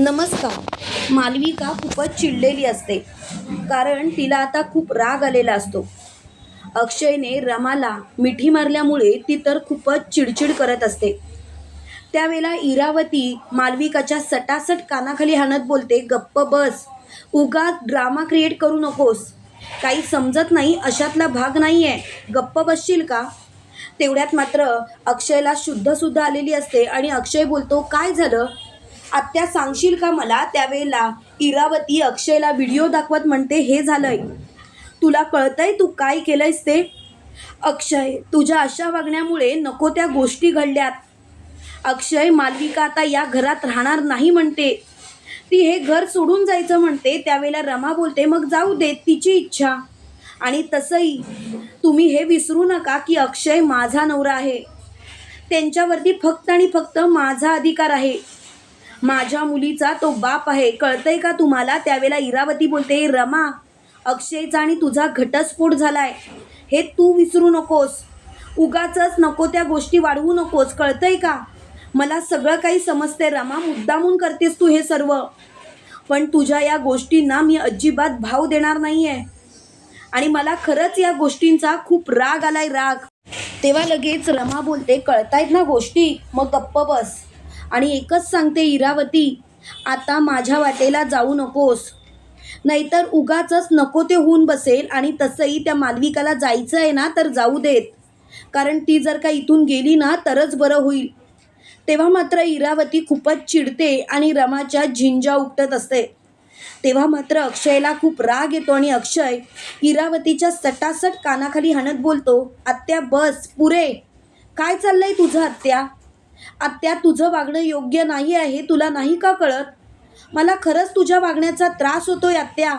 नमस्कार. मालविका खूपच चिडलेली असते. कारण तिला आता खूप राग आलेला असतो. अक्षयने रमाला मिठी मारल्यामुळे ती तर खूपच चिडचिड करत असते. त्यावेळेला इरावती मालविकाच्या सटासट कानाखाली हाणत बोलते गप्प बस. उगा ड्रामा क्रिएट करू नकोस. काही समजत नाही अशातला भाग नाही आहे गप्प बसशील का? तेवढ्यात मात्र अक्षयला शुद्धसुद्धा आलेली असते आणि अक्षय बोलतो काय झालं? आत्या सांगशील का मला त्यावेळेला? इरावती अक्षयला व्हिडिओ दाखवत म्हणते हे झालंय. तुला कळतंय तू काय केलंयस ते? अक्षय तुझ्या अशा वागण्यामुळे नको त्या गोष्टी घडल्यात. अक्षय मालविका आता या घरात राहणार नाही म्हणते. ती हे घर सोडून जायचं म्हणते त्यावेळेला रमा बोलते मग जाऊ दे तिची इच्छा. आणि तसंही तुम्ही हे विसरू नका की अक्षय माझा नवरा आहे. त्यांच्यावरती फक्त आणि फक्त माझा अधिकार आहे. माझ्या मुलीचा तो बाप आहे. कळतंय का तुम्हाला? त्यावेळेला इरावती बोलते रमा अक्षयचा आणि तुझा घटस्फोट झालाय. हे तू विसरू नकोस. उगाच नको त्या गोष्टी वाढवू नकोस. कळतंय का? मला सगळं काही समजते रमा. मुद्दामून करतेस तू हे सर्व. पण तुझ्या या गोष्टींना मी अजिबात भाव देणार नाही आहे आणि मला खरंच या गोष्टींचा खूप राग आलाय राग. तेव्हा लगेच रमा बोलते कळतायत ना गोष्टी? मग गप्प बस. आणि एकच सांगते इरावती आता माझ्या वाटेला जाऊ नकोस. नाहीतर उगाचच नको ते होऊन बसेल आणि तसंही त्या मालविकाला जायचं आहे ना तर जाऊ देत. कारण ती जर का इथून गेली ना तरच बरं होईल. तेव्हा मात्र इरावती खूपच चिडते आणि रमाच्या झिंजा उपटत असते. तेव्हा मात्र अक्षयला खूप राग येतो आणि अक्षय इरावतीच्या सटासट कानाखाली हाणत बोलतो आत्या बस पुरे. काय चाललंय तुझं आत्या? आत्या तुझं वागणं योग्य नाही आहे तुला नाही का कळत? मला खरंच तुझ्या वागण्याचा त्रास होतोय आत्या.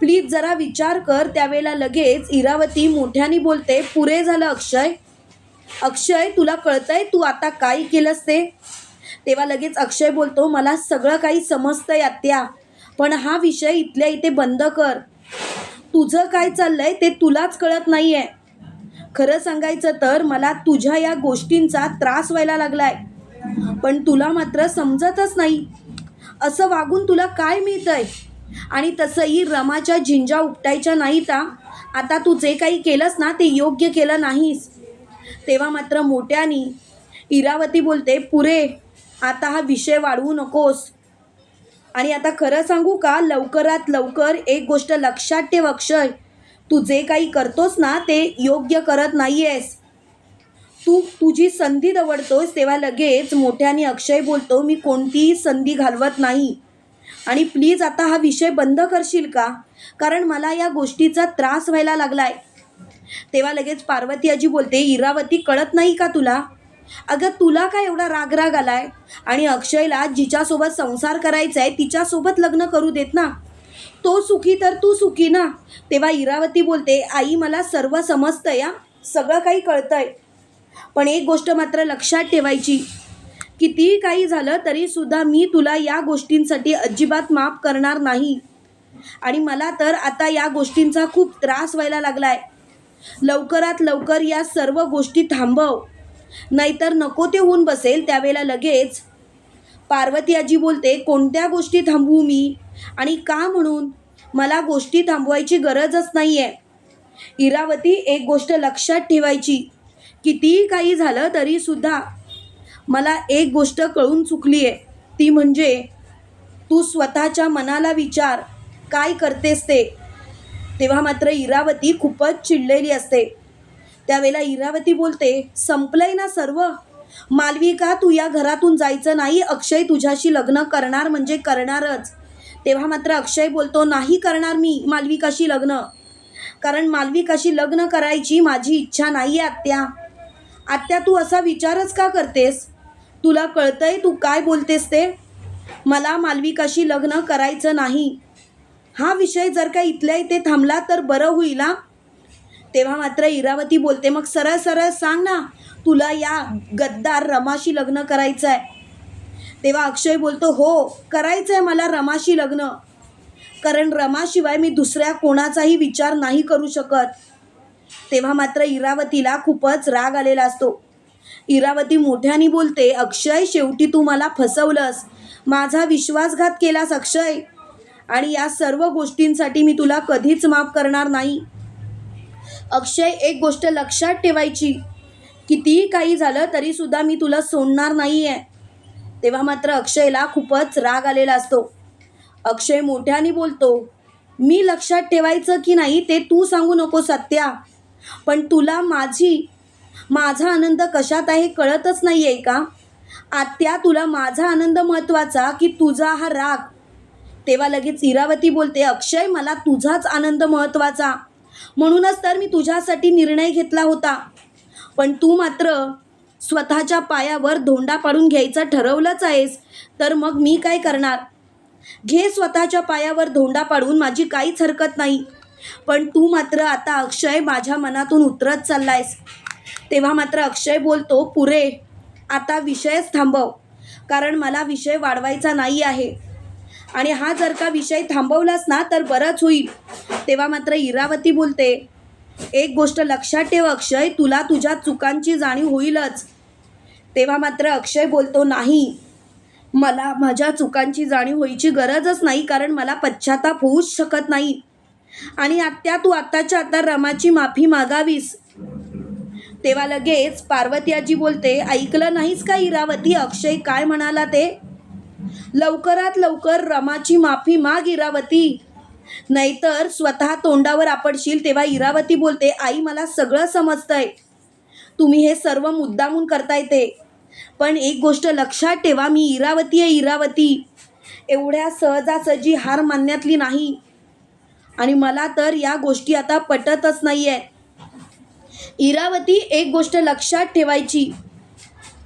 प्लीज जरा विचार कर त्यावेळेला लगेच इरावती मोठ्याने बोलते पुरे झालं अक्षय? अक्षय तुला कळतंय तू आता काय केलंस ते? तेव्हा लगेच अक्षय बोलतो मला सगळं काही समजतंय आत्या. पण हा विषय इथल्या इथे बंद कर. तुझं काय चाललंय ते तुलाच कळत नाही आहे खरं सांगायचं तर मला तुझ्या या गोष्टींचा त्रास व्हायला लागलाय. पण तुला मात्र समजतच नाही. असं वागून तुला काय मिळतंय? आणि तसंही रमाच्या झिंजा उपटायच्या नाहीत आता तू जे काही केलंस ना ते योग्य केलं नाहीस. तेव्हा मात्र मोठ्यानी इरावती बोलते पुरे आता हा विषय वाढवू नकोस. आणि आता खरं सांगू का लवकरात लवकर एक गोष्ट लक्षात ठेव अक्षय. तू जे काही करतोस ना ते योग्य करत नाही आहेस तू तुझी संधी दवडतोस तेव्हा लगेच मोठ्याने अक्षय बोलतो मी कोणतीही संधी घालवत नाही. आणि प्लीज आता हा विषय बंद करशील का? कारण मला या गोष्टीचा त्रास व्हायला लागलाय. तेव्हा लगेच पार्वती आजी बोलते इरावती कळत नाही का तुला? अगं तुला काय एवढा राग राग आलाय? आणि अक्षयला जिच्यासोबत संसार करायचा आहे तिच्यासोबत लग्न करू देत ना. तो सुखी तर तू सुखी ना. तेव्हा इरावती बोलते आई मला सर्व समजतं या. सगळं काही कळतंय. पण एक गोष्ट मात्र लक्षात ठेवायची. कितीही काही झालं तरीसुद्धा मी तुला या गोष्टींसाठी अजिबात माफ करणार नाही. आणि मला तर आता या गोष्टींचा खूप त्रास व्हायला लागलाय. लवकरात लवकर या सर्व गोष्टी थांबव. नाहीतर नको ते होऊन बसेल त्यावेळेला लगेच. पार्वती आजी बोलते कोणत्या गोष्टी थांबवू मी? आणि का म्हणून? मला गोष्टी थांबवायची गरजच नाही आहे इरावती एक गोष्ट लक्षात ठेवायची कितीही काही झालं तरीसुद्धा मला एक गोष्ट कळून चुकली आहे ती म्हणजे तू स्वतःच्या मनाला विचार काय करतेस ते? तेव्हा मात्र इरावती खूपच चिडलेली असते. त्यावेळेला इरावती बोलते संपलंय ना सर्व? मालविका तू या घरातून जायचं नाही? अक्षय तुझ्याशी लग्न करणार म्हणजे करणारच. तेव्हा मात्र अक्षय बोलतो नाही करणार मी मालविकाशी लग्न? कारण मालविकाशी लग्न करायची माझी इच्छा नाही आहे आत्या. आत्या तू असा विचारच का करतेस? तुला कळतंय तू काय बोलतेस ते? मला मालविकाशी लग्न करायचं नाही. हा विषय जर का इथल्या इथे थांबला तर बरं होईल हा? तेव्हा मात्र इरावती बोलते मग सरळ सरळ सांग ना तुला या गद्दार रमाशी लग्न करायचं आहे तेव्हा अक्षय बोलतो हो करायचं आहे मला रमाशी लग्न. कारण रमाशिवाय मी दुसऱ्या कोणाचाही विचार नाही करू शकत. तेव्हा मात्र इरावतीला खूपच राग आलेला असतो. इरावती मोठ्याने बोलते अक्षय शेवटी तू मला फसवलंस. माझा विश्वासघात केलास अक्षय. आणि या सर्व गोष्टींसाठी मी तुला कधीच माफ करणार नाही. अक्षय एक गोष्ट लक्षात ठेवायची. कितीही काही झालं तरीसुद्धा मी तुला सोडणार नाही आहे तेव्हा मात्र अक्षयला खूपच राग आलेला असतो. अक्षय मोठ्याने बोलतो मी लक्षात ठेवायचं की नाही ते तू सांगू नको सत्या. पण तुला माझी माझा आनंद कशात आहे कळतच नाही आहे का? आत्या तुला माझा आनंद महत्त्वाचा की तुझा हा राग? तेव्हा लगेच इरावती बोलते अक्षय मला तुझाच आनंद महत्त्वाचा. म्हणूनच तर मी तुझ्यासाठी निर्णय घेतला होता. पण तू मात्र स्वतःच्या पायावर धोंडा पाडून घ्यायचं ठरवलंच आहेस तर मग मी काय करणार? घे स्वतःच्या पायावर धोंडा पाडून माझी काहीच हरकत नाही. पण तू मात्र आता अक्षय माझ्या मनातून उतरत चाललायस. तेव्हा मात्र अक्षय बोलतो पुरे आता विषयच थांबव कारण मला विषय वाढवायचा नाही आहे. आणि हा जर का विषय थांबवलास ना तर बरंच होईल. तेव्हा मात्र इरावती बोलते एक गोष्ट लक्षात ठेव अक्षय. तुला तुझ्या चुकांची जाणीव होईलच. तेव्हा मात्र अक्षय बोलतो नाही. मला माझ्या चुकांची जाणीव व्हायची गरजच नाही कारण मला पश्चाताप होऊच शकत नाही. आणि आत्या तू आत्ताच्या आता रमाची माफी मागावीस. तेव्हा लगेच पार्वती आजी बोलते ऐकलं नाहीस का इरावती? अक्षय काय म्हणाला ते? लवकरात लवकर रमाची माफी माग इरावती. नाहीतर स्वतः तोंडावर आपडशील तेव्हा इरावती बोलते आई मला सगळं समजतंय. तुम्ही हे सर्व मुद्दामून करताय ते. पण एक गोष्ट लक्षात ठेवा मी इरावती आहे इरावती. एवढ्या सहजासहजी हार मानण्यातली नाही. आणि मला तर या गोष्टी आता पटतच नाही आहे इरावती एक गोष्ट लक्षात ठेवायची.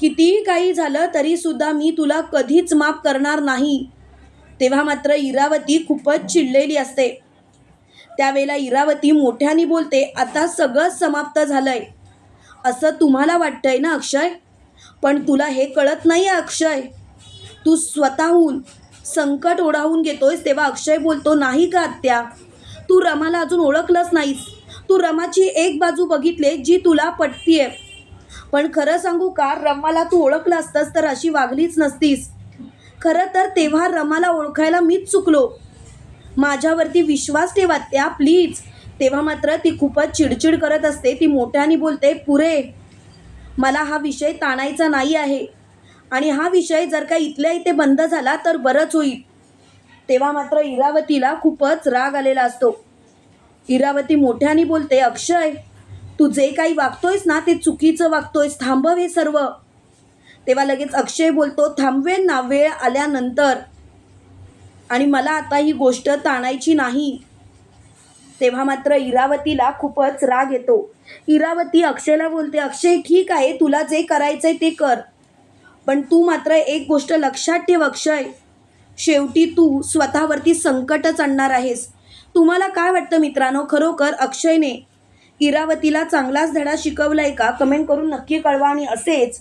कितीही काही झालं तरीसुद्धा मी तुला कधीच माफ करणार नाही. तेव्हा मात्र इरावती खूपच चिडलेली असते. त्यावेळेला इरावती मोठ्याने बोलते आता सगळं समाप्त झालंय. असं तुम्हाला वाटतंय ना अक्षय? पण तुला हे कळत नाही आहे अक्षय. तू स्वतःहून संकट ओढावून घेतोयस तेव्हा अक्षय बोलतो नाही का आत्या. तू रमाला अजून ओळखलंच नाहीस. तू रमाची एक बाजू बघितले जी तुला पटतीये. पण खरं सांगू का रमाला तू ओळखलं असतंस तर अशी वागलीच नसतीस. खरं तर तेव्हा रमाला ओळखायला मीच चुकलो. माझ्यावरती विश्वास ठेवा त्या प्लीज. तेव्हा मात्र ती खूपच चिडचिड करत असते. ती मोठ्याने बोलते पुरे मला हा विषय ताणायचा नाही आहे. आणि हा विषय जर का इथल्या इथे बंद झाला तर बरंच होईल. तेव्हा मात्र इरावतीला खूपच राग आलेला असतो. इरावती मोठ्याने बोलते अक्षय तू जे काही वागतोयस ना ते चुकीचं वागतोयस. थांबव हे सर्व. तेव्हा लगेच अक्षय बोलतो थांबवेन ना वेळ आल्यानंतर. आणि मला आता ही गोष्ट ताणायची नाही. तेव्हा मात्र इरावतीला खूपच राग येतो. इरावती अक्षयला बोलते अक्षय ठीक आहे तुला जे करायचं आहे ते कर. पण तू मात्र एक गोष्ट लक्षात ठेव अक्षय. शेवटी तू स्वतःवरती संकटच आणणार आहेस. तुम्हाला काय वाटतं मित्रांनो? खरोखर अक्षयने इरावतीला चांगलाच धडा शिकवलाय का? कमेंट करून नक्की कळवा आणि असेच